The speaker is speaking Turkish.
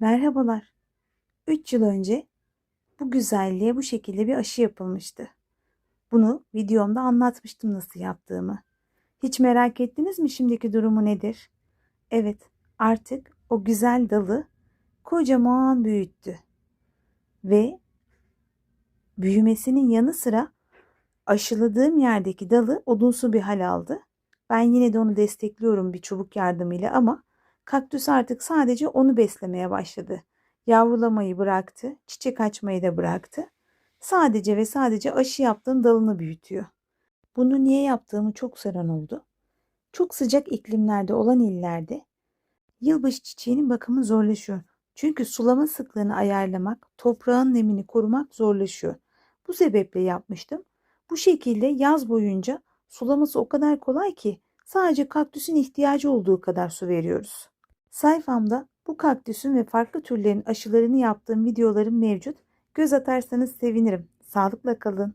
Merhabalar. 3 yıl önce bu güzelliğe bu şekilde bir aşı yapılmıştı. Bunu videomda anlatmıştım nasıl yaptığımı. Hiç merak ettiniz mi şimdiki durumu nedir? Evet, artık o güzel dalı kocaman büyüttü. Ve büyümesinin yanı sıra aşıladığım yerdeki dalı odunsu bir hal aldı. Ben yine de onu destekliyorum bir çubuk yardımıyla ama kaktüs artık sadece onu beslemeye başladı. Yavrulamayı bıraktı, çiçek açmayı da bıraktı. Sadece ve sadece aşı yaptığım dalını büyütüyor. Bunu niye yaptığımı çok soran oldu. Çok sıcak iklimlerde olan illerde yılbaşı çiçeğinin bakımı zorlaşıyor. Çünkü sulama sıklığını ayarlamak, toprağın nemini korumak zorlaşıyor. Bu sebeple yapmıştım. Bu şekilde yaz boyunca sulaması o kadar kolay ki sadece kaktüsün ihtiyacı olduğu kadar su veriyoruz. Sayfamda bu kaktüsün ve farklı türlerin aşılarını yaptığım videolarım mevcut. Göz atarsanız sevinirim. Sağlıkla kalın.